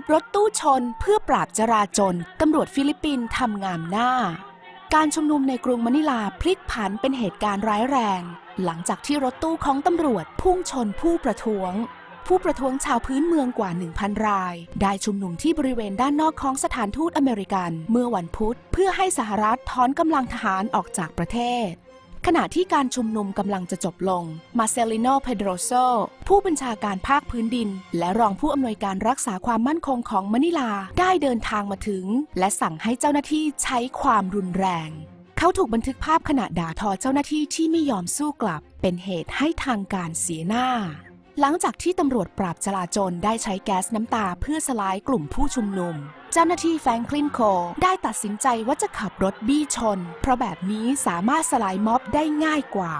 ขับรถตู้ชนเพื่อปราบจราจน ตำรวจฟิลิปปินส์ทำงามหน้า การชุมนุมในกรุงมะนิลาพลิกผันเป็นเหตุการณ์ร้ายแรง หลังจากที่รถตู้ของตำรวจพุ่งชนผู้ประท้วง ผู้ประท้วงชาวพื้นเมืองกว่า 1,000 ราย ได้ชุมนุมที่บริเวณด้านนอกของสถานทูตอเมริกัน เมื่อวันพุธ เพื่อให้สหรัฐถอนกำลังทหารออกจากประเทศ ขณะที่การชุมนุมกำลังจะจบลง มาเซลิโน เพโดรโซ ผู้บัญชาการภาคพื้นดิน และรองผู้อำนวยการรักษาความมั่นคงของมะนิลาได้เดินทางมาถึง และสั่งให้เจ้าหน้าที่ใช้ความรุนแรงเขาถูกบันทึกภาพขณะด่าทอเจ้าหน้าที่ที่ไม่ยอมสู้กลับ เป็นเหตุให้ทางการเสียหน้า หลังจากที่ตำรวจปราบจลาจลได้ใช้แก๊สน้ำตาเพื่อสลายกลุ่มผู้ชุมนุม เจ้าหน้าที่แฟรงคลินโคได้ตัดสินใจว่าจะขับรถบี้ชน เพราะแบบนี้สามารถสลายม็อบได้ง่ายกว่า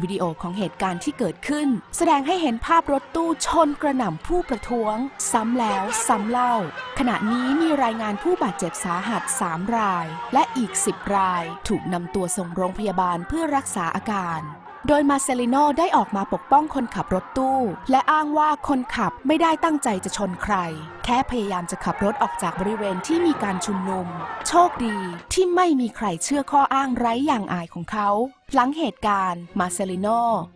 วิดีโอของเหตุการณ์ที่เกิดขึ้น แสดงให้เห็นภาพรถตู้ชนกระหน่ำผู้ประท้วง ซ้ำแล้วซ้ำเล่า ขณะนี้มีรายงานผู้บาดเจ็บสาหัส 3 ราย และอีก 10 ราย ถูกนำตัวส่งโรงพยาบาลเพื่อรักษาอาการ โดยมาเซลิโนได้ออกมาปกป้องคนขับรถตู้ และอ้างว่าคนขับไม่ได้ตั้งใจจะชนใคร แค่พยายามจะขับรถออกจากบริเวณที่มีการชุมนุม โชคดีที่ไม่มีใครเชื่อข้ออ้างไร้อย่างอายของเขา หลังเหตุการณ์ มาเซลิโน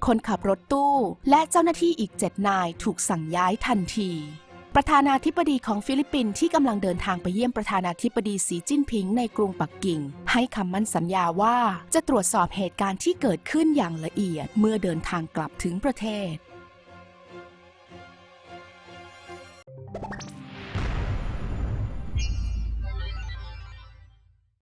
คนขับรถตู้ และเจ้าหน้าที่อีกเจ็ดนายถูกสั่งย้ายทันที ประธานาธิบดีของฟิลิปปินส์ที่กำลังเดินทางไปเยี่ยมประธานาธิบดีสีจิ้นผิงในกรุงปักกิ่ง ให้คำมั่นสัญญาว่าจะตรวจสอบเหตุการณ์ที่เกิดขึ้นอย่างละเอียดเมื่อเดินทางกลับถึงประเทศ